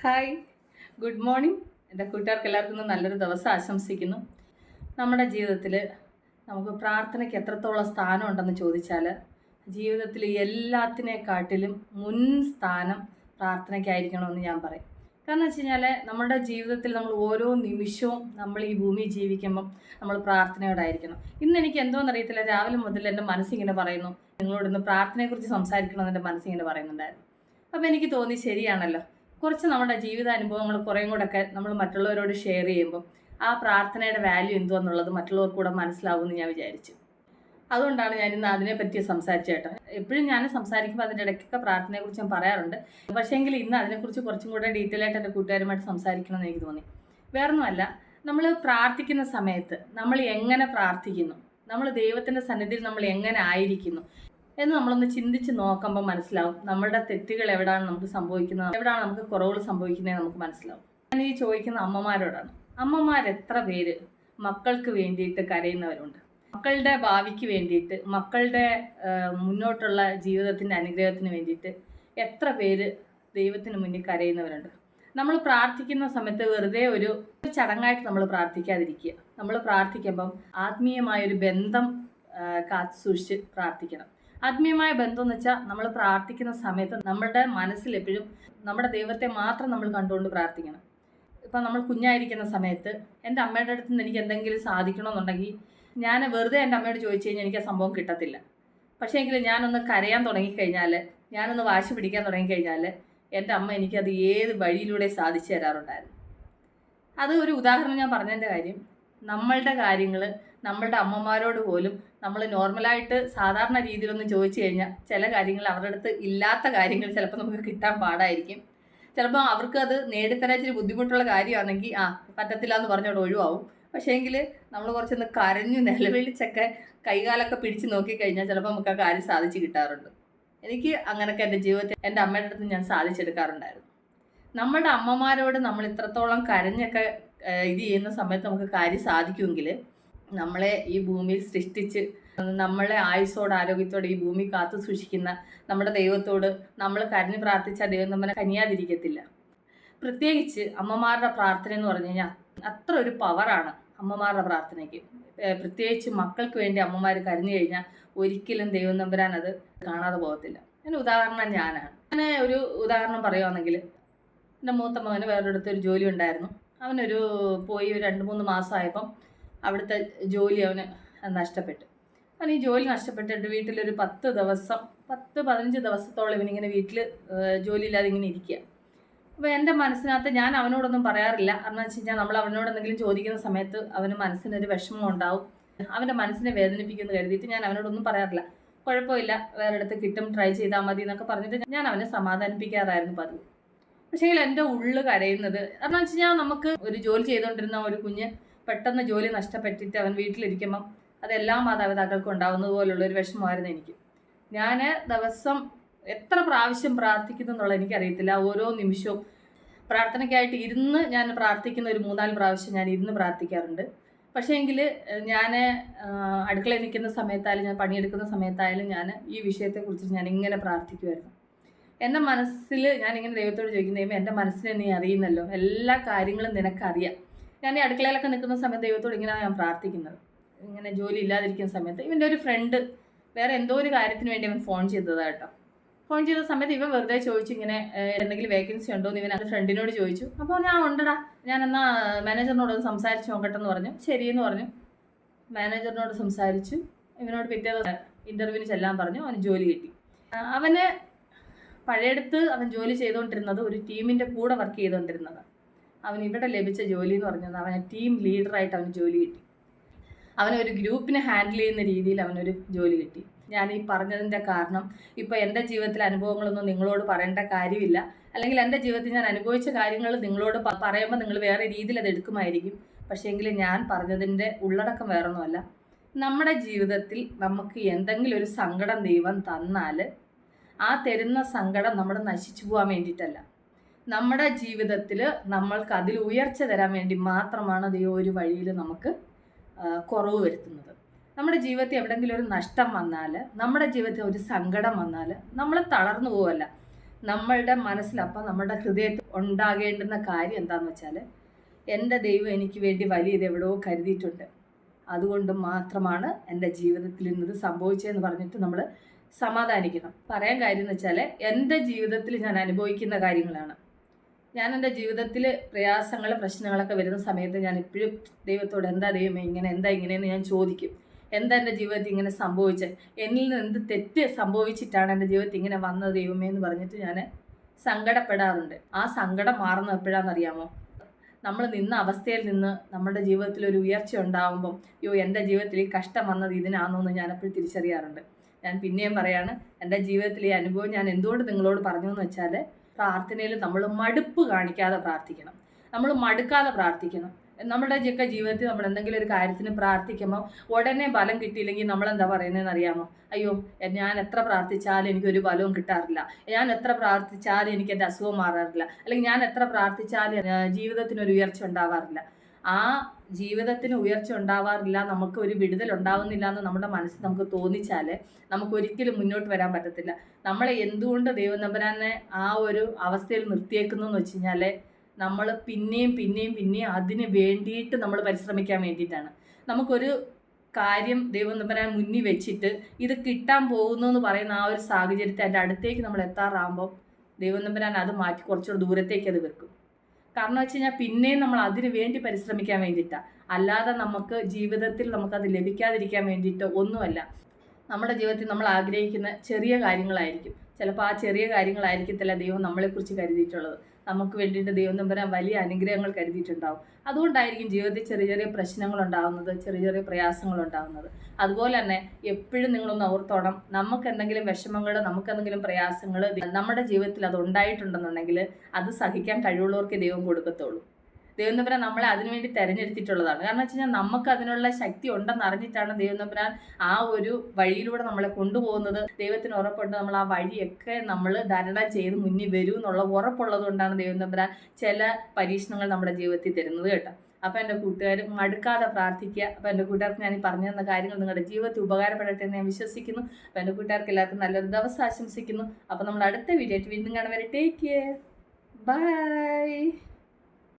Hi. Good morning. എന്റെ കൂട്ടുകാർക്ക് എല്ലാവർക്കും നല്ലൊരു ദിവസം ആശംസിക്കുന്നു. നമ്മുടെ ജീവിതത്തിൽ നമുക്ക് പ്രാർത്ഥനയ്ക്ക് എത്രത്തോളം സ്ഥാനം ഉണ്ടെന്ന് ചോദിച്ചാൽ ജീവിതത്തിൽ എല്ലാത്തിനെക്കാട്ടിലും മുൻ സ്ഥാനം പ്രാർത്ഥനയ്ക്കായിരിക്കണമെന്ന് ഞാൻ പറയും. കാരണം വെച്ച് കഴിഞ്ഞാൽ നമ്മുടെ ജീവിതത്തിൽ നമ്മൾ ഓരോ നിമിഷവും നമ്മൾ ഈ ഭൂമി ജീവിക്കുമ്പം നമ്മൾ പ്രാർത്ഥനയോടായിരിക്കണം. ഇന്ന് എനിക്ക് എന്തോന്ന് അറിയത്തില്ല. രാവിലെ മുതൽ എന്റെ മനസ്സിങ്ങനെ പറയുന്നു. നിങ്ങളോട് ഇന്ന് പ്രാർത്ഥനയെക്കുറിച്ച് സംസാരിക്കണമെന്ന് എന്റെ മനസ്സിങ്ങനെ പറയുന്നുണ്ടായിരുന്നു. അപ്പോൾ എനിക്ക് തോന്നി ശരിയാണല്ലോ. കുറച്ച് നമ്മുടെ ജീവിതാനുഭവങ്ങൾ കുറേയും ഒക്കെ നമ്മൾ മറ്റുള്ളവരോട് ഷെയർ ചെയ്യുമ്പോൾ ആ പ്രാർത്ഥനയുടെ വാല്യൂ എന്തുവെന്നുള്ളത് മറ്റുള്ളവർക്ക് കൂടെ മനസ്സിലാവുമെന്ന് ഞാൻ വിചാരിച്ചു. അതുകൊണ്ടാണ് ഞാൻ ഇന്ന് അതിനെപ്പറ്റി സംസാരിച്ചത് കേട്ടോ. എപ്പോഴും ഞാൻ സംസാരിക്കുമ്പോൾ അതിന്റെ ഇടയ്ക്കൊക്കെ പ്രാർത്ഥനയെക്കുറിച്ച് ഞാൻ പറയാറുണ്ട്. പക്ഷേങ്കിൽ ഇന്ന് അതിനെക്കുറിച്ച് കുറച്ചും കൂടെ ഡീറ്റെയിൽ ആയിട്ട് എന്റെ കൂട്ടുകാരുമായിട്ട് സംസാരിക്കണമെന്ന് എനിക്ക് തോന്നി. വേറൊന്നുമല്ല നമ്മൾ പ്രാർത്ഥിക്കുന്ന സമയത്ത് നമ്മൾ എങ്ങനെ പ്രാർത്ഥിക്കുന്നു? നമ്മൾ ദൈവത്തിന്റെ സന്നിധിയിൽ നമ്മൾ എങ്ങനെ ആയിരിക്കുന്നു? എന്ന് നമ്മളൊന്ന് ചിന്തിച്ച് നോക്കുമ്പോൾ മനസ്സിലാവും. നമ്മളുടെ തെറ്റുകൾ എവിടെയാണ് നമുക്ക് സംഭവിക്കുന്നത്? എവിടെയാണ് നമുക്ക് കുറവുകൾ സംഭവിക്കുന്നത് നമുക്ക് മനസ്സിലാവും. ഞാൻ ഈ ചോദിക്കുന്ന അമ്മമാരോടാണ്. അമ്മമാർ എത്ര പേര് മക്കൾക്ക് വേണ്ടിയിട്ട് കരയുന്നവരുണ്ട്? മക്കളുടെ ഭാവിക്ക് വേണ്ടിയിട്ട് മക്കളുടെ മുന്നോട്ടുള്ള ജീവിതത്തിന്റെ അനുഗ്രഹത്തിന് വേണ്ടിയിട്ട് എത്ര പേര് ദൈവത്തിന് മുന്നിൽ കരയുന്നവരുണ്ട്? നമ്മൾ പ്രാർത്ഥിക്കുന്ന സമയത്ത് വെറുതെ ഒരു ചടങ്ങായിട്ട് നമ്മൾ പ്രാർത്ഥിക്കാതിരിക്കുക. നമ്മൾ പ്രാർത്ഥിക്കുമ്പം ആത്മീയമായൊരു ബന്ധം കാത്തു സൂക്ഷിച്ച് പ്രാർത്ഥിക്കണം. ആത്മീയമായ ബന്ധം എന്ന് വെച്ചാൽ നമ്മൾ പ്രാർത്ഥിക്കുന്ന സമയത്ത് നമ്മുടെ മനസ്സിൽ എപ്പോഴും നമ്മുടെ ദൈവത്തെ മാത്രം നമ്മൾ കണ്ടുകൊണ്ട് പ്രാർത്ഥിക്കണം. ഇപ്പം നമ്മൾ കുഞ്ഞായിരിക്കുന്ന സമയത്ത് എന്റെ അമ്മയുടെ അടുത്ത് നിന്ന് എനിക്ക് എന്തെങ്കിലും സാധിക്കണമെന്നുണ്ടെങ്കിൽ ഞാൻ വെറുതെ എന്റെ അമ്മയോട് ചോദിച്ചു കഴിഞ്ഞാൽ എനിക്ക് ആ സംഭവം കിട്ടത്തില്ല. പക്ഷേ എങ്കിൽ ഞാനൊന്ന് കരയാൻ തുടങ്ങിക്കഴിഞ്ഞാൽ ഞാനൊന്ന് വാശി പിടിക്കാൻ തുടങ്ങിക്കഴിഞ്ഞാൽ എന്റെ അമ്മ എനിക്കത് ഏത് വഴിയിലൂടെ സാധിച്ചു തരാറുണ്ടായിരുന്നു. അത് ഒരു ഉദാഹരണം ഞാൻ പറഞ്ഞതിന്റെ കാര്യം നമ്മളുടെ കാര്യങ്ങൾ നമ്മളുടെ അമ്മമാരോട് പോലും നമ്മൾ നോർമലായിട്ട് സാധാരണ രീതിയിലൊന്നും ചോദിച്ചു കഴിഞ്ഞാൽ ചില കാര്യങ്ങൾ അവരുടെ അടുത്ത് ഇല്ലാത്ത കാര്യങ്ങൾ ചിലപ്പോൾ നമുക്ക് കിട്ടാൻ പാടായിരിക്കും. ചിലപ്പോൾ അവർക്ക് അത് നേടിത്തരാൻ ഇച്ചിരി ബുദ്ധിമുട്ടുള്ള കാര്യമാണെങ്കിൽ ആ പറ്റത്തില്ല എന്ന് പറഞ്ഞോട് ഒഴിവാവും. പക്ഷേങ്കിൽ നമ്മൾ കുറച്ചൊന്ന് കരഞ്ഞു നിലവിളിച്ചൊക്കെ കൈകാലൊക്കെ പിടിച്ച് നോക്കിക്കഴിഞ്ഞാൽ ചിലപ്പോൾ നമുക്ക് ആ കാര്യം സാധിച്ചു കിട്ടാറുണ്ട്. എനിക്ക് അങ്ങനെയൊക്കെ എന്റെ ജീവിതത്തിൽ എന്റെ അമ്മയുടെ അടുത്ത് ഞാൻ സാധിച്ചെടുക്കാറുണ്ടായിരുന്നു. നമ്മളുടെ അമ്മമാരോട് നമ്മൾ ഇത്രത്തോളം കരഞ്ഞൊക്കെ ഇത് ചെയ്യുന്ന സമയത്ത് നമുക്ക് കാര്യം സാധിക്കുമെങ്കിൽ നമ്മളെ ഈ ഭൂമിയിൽ സൃഷ്ടിച്ച് നമ്മളെ ആയുസോട് ആരോഗ്യത്തോടെ ഈ ഭൂമി കാത്തു സൂക്ഷിക്കുന്ന നമ്മുടെ ദൈവത്തോട് നമ്മൾ കരഞ്ഞു പ്രാർത്ഥിച്ച ദൈവം നമ്മളെ കനിയാതിരിക്കത്തില്ല. പ്രത്യേകിച്ച് അമ്മമാരുടെ പ്രാർത്ഥന എന്ന് പറഞ്ഞു കഴിഞ്ഞാൽ അത്ര ഒരു പവറാണ് അമ്മമാരുടെ പ്രാർത്ഥനയ്ക്ക്. പ്രത്യേകിച്ച് മക്കൾക്ക് വേണ്ടി അമ്മമാർ കരഞ്ഞു കഴിഞ്ഞാൽ ഒരിക്കലും ദൈവം നമ്പരാൻ അത് കാണാതെ പോകത്തില്ല. അതിന് ഉദാഹരണം ഞാനാണ്. ഞാൻ ഒരു ഉദാഹരണം പറയുവാണെങ്കിൽ എന്റെ മൂത്ത മകന് വേറൊരിടത്ത് ഒരു ജോലി ഉണ്ടായിരുന്നു. അവനൊരു പോയി ഒരു രണ്ട് മൂന്ന് മാസമായപ്പം അവിടുത്തെ ജോലി അവന് നഷ്ടപ്പെട്ടു. അവൻ ഈ ജോലി നഷ്ടപ്പെട്ടിട്ട് വീട്ടിലൊരു പത്ത് ദിവസം പത്ത് പതിനഞ്ച് ദിവസത്തോളം ഇവനിങ്ങനെ വീട്ടിൽ ജോലിയില്ലാതെ ഇങ്ങനെ ഇരിക്കുക അപ്പോൾ എന്റെ മനസ്സിനകത്ത് ഞാൻ അവനോടൊന്നും പറയാറില്ല. കാരണം വെച്ച് കഴിഞ്ഞാൽ നമ്മൾ അവനോട് എന്തെങ്കിലും ചോദിക്കുന്ന സമയത്ത് അവന് മനസ്സിനൊരു വിഷമം ഉണ്ടാവും. അവന്റെ മനസ്സിനെ വേദനിപ്പിക്കുമെന്ന് കരുതിയിട്ട് ഞാൻ അവനോടൊന്നും പറയാറില്ല. കുഴപ്പമില്ല. വേറെ അടുത്ത് കിട്ടും ട്രൈ ചെയ്താൽ മതി എന്നൊക്കെ പറഞ്ഞിട്ട് ഞാൻ അവനെ സമാധാനിപ്പിക്കാറായിരുന്നു പതിവ്. പക്ഷേ എന്റെ ഉള്ളു കരയുന്നത് കാരണം വെച്ച് കഴിഞ്ഞാൽ നമുക്ക് ഒരു ജോലി ചെയ്തുകൊണ്ടിരുന്ന ഒരു കുഞ്ഞ് പെട്ടെന്ന് ജോലി നഷ്ടപ്പെട്ടിട്ട് അവൻ വീട്ടിലിരിക്കുമ്പം അതെല്ലാം മാതാപിതാക്കൾക്കും ഉണ്ടാവുന്നത് പോലുള്ള ഒരു വിഷമമായിരുന്നു എനിക്ക്. ഞാൻ ദിവസം എത്ര പ്രാവശ്യം പ്രാർത്ഥിക്കുന്നു എന്നുള്ളത് എനിക്കറിയത്തില്ല. ഓരോ നിമിഷവും പ്രാർത്ഥനയ്ക്കായിട്ട് ഇരുന്ന് ഞാൻ പ്രാർത്ഥിക്കുന്ന ഒരു മൂന്നാൽ പ്രാവശ്യം ഞാൻ ഇരുന്ന് പ്രാർത്ഥിക്കാറുണ്ട്. പക്ഷേ എങ്കിൽ ഞാൻ അടുക്കളയിൽ നിൽക്കുന്ന സമയത്തായാലും ഞാൻ പണിയെടുക്കുന്ന സമയത്തായാലും ഞാൻ ഈ വിഷയത്തെക്കുറിച്ച് ഞാൻ ഇങ്ങനെ പ്രാർത്ഥിക്കുമായിരുന്നു എന്റെ മനസ്സിൽ ഞാനിങ്ങനെ ദൈവത്തോട് ചോദിക്കുന്ന ദൈവം എന്റെ മനസ്സിനെ നീ അറിയുന്നല്ലോ. എല്ലാ കാര്യങ്ങളും നിനക്കറിയാം. ഞാൻ ഈ അടുക്കളയിലൊക്കെ നിൽക്കുന്ന സമയത്ത് ദൈവത്തോട് ഇങ്ങനെയാണ് ഞാൻ പ്രാർത്ഥിക്കുന്നത്. ഇങ്ങനെ ജോലി ഇല്ലാതിരിക്കുന്ന സമയത്ത് ഇവന്റെ ഒരു ഫ്രണ്ട് വേറെ എന്തോ ഒരു കാര്യത്തിന് വേണ്ടി അവൻ ഫോൺ ചെയ്തതായിട്ടോ ഫോൺ ചെയ്ത സമയത്ത് ഇവൻ വെറുതെ ചോദിച്ചു ഇങ്ങനെ എന്തെങ്കിലും വേക്കൻസി ഉണ്ടോ? എന്ന് ഇവൻ അത് ഫ്രണ്ടിനോട് ചോദിച്ചു. അപ്പോൾ ഞാൻ ഉണ്ടടാ ഞാൻ എന്നാ മാനേജറിനോട് സംസാരിച്ച് നോക്കട്ടെ എന്ന് പറഞ്ഞു. ശരിയെന്ന് പറഞ്ഞു. മാനേജറിനോട് സംസാരിച്ചു. ഇവനോട് പിറ്റേ ഇന്റർവ്യൂവിന് ചെല്ലാൻ പറഞ്ഞു. അവന് ജോലി കിട്ടി. അവന് പഴയടുത്ത് അവൻ ജോലി ചെയ്തുകൊണ്ടിരുന്നത് ഒരു ടീമിന്റെ കൂടെ വർക്ക് ചെയ്തുകൊണ്ടിരുന്നത് അവൻ ഇവിടെ ലഭിച്ച ജോലി എന്ന് പറഞ്ഞത് അവനെ ടീം ലീഡറായിട്ട് അവന് ജോലി കിട്ടി. അവനൊരു ഗ്രൂപ്പിനെ ഹാൻഡിൽ ചെയ്യുന്ന രീതിയിൽ അവനൊരു ജോലി കിട്ടി. ഞാൻ ഈ പറഞ്ഞതിന്റെ കാരണം ഇപ്പോൾ എന്റെ ജീവിതത്തിലെ അനുഭവങ്ങളൊന്നും നിങ്ങളോട് പറയേണ്ട കാര്യമില്ല. അല്ലെങ്കിൽ എന്റെ ജീവിതത്തിൽ ഞാൻ അനുഭവിച്ച കാര്യങ്ങൾ നിങ്ങളോട് പറയുമ്പോൾ നിങ്ങൾ വേറെ രീതിയിൽ അത് എടുക്കുമായിരിക്കും. പക്ഷേ എങ്കിൽ ഞാൻ പറഞ്ഞതിന്റെ ഉള്ളടക്കം വേറൊന്നുമല്ല. നമ്മുടെ ജീവിതത്തിൽ നമുക്ക് എന്തെങ്കിലും ഒരു സങ്കടം ദൈവം തന്നാൽ ആ തരുന്ന സങ്കടം നമ്മൾ നശിച്ചു പോകാൻ വേണ്ടിയിട്ടല്ല. നമ്മുടെ ജീവിതത്തിൽ നമ്മൾക്ക് അതിൽ ഉയർച്ച തരാൻ വേണ്ടി മാത്രമാണ് ദൈവം ഒരു വഴിയിൽ നമുക്ക് കുറവ് വരുത്തുന്നത്. നമ്മുടെ ജീവിതത്തിൽ എവിടെയെങ്കിലും ഒരു നഷ്ടം വന്നാൽ നമ്മുടെ ജീവിതത്തിൽ ഒരു സങ്കടം വന്നാൽ നമ്മൾ തളർന്നു പോവല്ല. നമ്മളുടെ മനസ്സിലപ്പം നമ്മുടെ ഹൃദയത്തിൽ ഉണ്ടാകേണ്ടുന്ന കാര്യം എന്താണെന്ന് വെച്ചാൽ എന്റെ ദൈവം എനിക്ക് വേണ്ടി വലിയത് എവിടെയോ കരുതിയിട്ടുണ്ട്. അതുകൊണ്ട് മാത്രമാണ് എന്റെ ജീവിതത്തിൽ ഇന്നത് സംഭവിച്ചതെന്ന് പറഞ്ഞിട്ട് നമ്മൾ സമാധാനിക്കണം. പറയാൻ കാര്യം എന്ന് വെച്ചാൽ എന്റെ ജീവിതത്തിൽ ഞാൻ അനുഭവിക്കുന്ന കാര്യങ്ങളാണ്. ഞാൻ എന്റെ ജീവിതത്തിൽ പ്രയാസങ്ങൾ പ്രശ്നങ്ങളൊക്കെ വരുന്ന സമയത്ത് ഞാൻ എപ്പോഴും ദൈവത്തോട് എന്താ ദൈവമേ ഇങ്ങനെ എന്താ ഇങ്ങനെയെന്ന് ഞാൻ ചോദിക്കും. എന്താ എന്റെ ജീവിതത്തിൽ ഇങ്ങനെ സംഭവിച്ചത് എന്നിൽ നിന്ന് എന്ത് തെറ്റ് സംഭവിച്ചിട്ടാണ് എന്റെ ജീവിതത്തിൽ ഇങ്ങനെ വന്നത് ദൈവമേ എന്ന് പറഞ്ഞിട്ട് ഞാൻ സങ്കടപ്പെടാറുണ്ട്. ആ സങ്കടം മാറുന്നത് എപ്പോഴാണെന്നറിയാമോ നമ്മൾ നിന്ന അവസ്ഥയിൽ നിന്ന് നമ്മുടെ ജീവിതത്തിൽ ഒരു ഉയർച്ച ഉണ്ടാകുമ്പം അയ്യോ എന്റെ ജീവിതത്തിൽ ഈ കഷ്ടം വന്നത് ഇതിനാണോ എന്ന് ഞാൻ എപ്പോഴും തിരിച്ചറിയാറുണ്ട്. ഞാൻ പിന്നെയും പറയാണ് എന്റെ ജീവിതത്തിലെ അനുഭവം ഞാൻ എന്തുകൊണ്ട് നിങ്ങളോട് പറഞ്ഞു എന്ന് വെച്ചാൽ പ്രാർത്ഥനയിൽ നമ്മൾ മടുപ്പ് കാണിക്കാതെ പ്രാർത്ഥിക്കണം. നമ്മൾ മടുക്കാതെ പ്രാർത്ഥിക്കണം. നമ്മുടെ ഒക്കെ ജീവിതത്തിൽ നമ്മൾ എന്തെങ്കിലും ഒരു കാര്യത്തിന് പ്രാർത്ഥിക്കുമ്പോൾ ഉടനെ ബലം കിട്ടിയില്ലെങ്കിൽ നമ്മൾ എന്താ പറയുന്നതെന്ന് അറിയാമോ? അയ്യോ ഞാൻ എത്ര പ്രാർത്ഥിച്ചാലും എനിക്കൊരു ബലവും കിട്ടാറില്ല. ഞാൻ എത്ര പ്രാർത്ഥിച്ചാലും എനിക്ക് എന്റെ അസുഖം മാറാറില്ല. അല്ലെങ്കിൽ ഞാൻ എത്ര പ്രാർത്ഥിച്ചാലും ജീവിതത്തിനൊരു ഉയർച്ച ഉണ്ടാവാറില്ല. ആ ജീവിതത്തിന് ഉയർച്ച ഉണ്ടാവാറില്ല നമുക്ക് ഒരു വിടുതൽ ഉണ്ടാവുന്നില്ല എന്ന് നമ്മുടെ മനസ്സിൽ നമുക്ക് തോന്നിച്ചാൽ നമുക്ക് ഒരിക്കലും മുന്നോട്ട് വരാൻ പറ്റത്തില്ല. നമ്മളെ എന്തുകൊണ്ട് ദൈവനമ്പരാനെ ആ ഒരു അവസ്ഥയിൽ നിർത്തിയേക്കുന്നു എന്ന് വെച്ച് കഴിഞ്ഞാൽ നമ്മൾ പിന്നെയും പിന്നെയും പിന്നെയും അതിന് വേണ്ടിയിട്ട് നമ്മൾ പരിശ്രമിക്കാൻ വേണ്ടിയിട്ടാണ്. നമുക്കൊരു കാര്യം ദൈവം നമ്പരാൻ മുന്നിൽ വെച്ചിട്ട് ഇത് കിട്ടാൻ പോകുന്നു എന്ന് പറയുന്ന ആ ഒരു സാഹചര്യത്തെ അതിന്റെ അടുത്തേക്ക് നമ്മൾ എത്താറാകുമ്പോൾ ദൈവം നമ്പരാൻ അത് മാറ്റി കുറച്ചുകൂടെ ദൂരത്തേക്ക് അത് വെക്കും. കാരണം വെച്ച് കഴിഞ്ഞാൽ പിന്നെയും നമ്മൾ അതിനു വേണ്ടി പരിശ്രമിക്കാൻ വേണ്ടിയിട്ടാണ് അല്ലാതെ നമുക്ക് ജീവിതത്തിൽ നമുക്കത് ലഭിക്കാതിരിക്കാൻ വേണ്ടിയിട്ട് ഒന്നുമല്ല. നമ്മുടെ ജീവിതത്തിൽ നമ്മൾ ആഗ്രഹിക്കുന്ന ചെറിയ കാര്യങ്ങളായിരിക്കും. ചിലപ്പോൾ ആ ചെറിയ കാര്യങ്ങളായിരിക്കത്തില്ല ദൈവം നമ്മളെക്കുറിച്ച് കരുതിയിട്ടുള്ളത്. നമുക്ക് വേണ്ടിയിട്ട് ദൈവം തമ്പരാൻ വലിയ അനുഗ്രഹങ്ങൾ കരുതിയിട്ടുണ്ടാവും. അതുകൊണ്ടായിരിക്കും ജീവിതത്തിൽ ചെറിയ ചെറിയ പ്രശ്നങ്ങൾ ഉണ്ടാകുന്നത് ചെറിയ ചെറിയ പ്രയാസങ്ങൾ ഉണ്ടാകുന്നത് അതുപോലെ തന്നെ എപ്പോഴും നിങ്ങളൊന്ന് ഓർത്തോണം നമുക്ക് എന്തെങ്കിലും വിഷമങ്ങൾ നമുക്ക് എന്തെങ്കിലും പ്രയാസങ്ങൾ നമ്മുടെ ജീവിതത്തിൽ അത് ഉണ്ടായിട്ടുണ്ടെന്നുണ്ടെങ്കിൽ അത് സഹിക്കാൻ കഴിവുള്ളവർക്ക് ദൈവം കൊടുക്കത്തുള്ളൂ. ദൈവം തമ്പുരാൻ നമ്മളെ അതിനുവേണ്ടി തെരഞ്ഞെടുത്തിട്ടുള്ളതാണ്. കാരണം വെച്ച് കഴിഞ്ഞാൽ നമുക്ക് അതിനുള്ള ശക്തി ഉണ്ടെന്ന് അറിഞ്ഞിട്ടാണ് ദൈവം തമ്പുരാൻ ആ ഒരു വഴിയിലൂടെ നമ്മളെ കൊണ്ടുപോകുന്നത്. ദൈവത്തിന് ഉറപ്പുണ്ട്. നമ്മൾ ആ വഴിയൊക്കെ നമ്മൾ ധാരണ ചെയ്ത് മുന്നിൽ വരും എന്നുള്ള ഉറപ്പുള്ളത് കൊണ്ടാണ് ദൈവം ചില പരീക്ഷണങ്ങൾ നമ്മുടെ ജീവിതത്തിൽ തരുന്നത് കേട്ടോ. അപ്പോൾ എന്റെ കൂട്ടുകാർ മടുക്കാതെ പ്രാർത്ഥിക്കുക. അപ്പോൾ എന്റെ കൂട്ടുകാർക്ക് ഞാൻ ഈ പറഞ്ഞു തന്ന കാര്യങ്ങൾ നിങ്ങളുടെ ജീവിതത്തിൽ ഉപകാരപ്പെടട്ടെ എന്ന് ഞാൻ വിശ്വസിക്കുന്നു. അപ്പോൾ എന്റെ കൂട്ടുകാർക്ക് എല്ലാവർക്കും നല്ലൊരു ദിവസം ആശംസിക്കുന്നു. അപ്പോൾ നമ്മൾ അടുത്ത വീഡിയോ ആയിട്ട് വീണ്ടും കാണുവരെ ടേക്ക് കെയർ ബൈ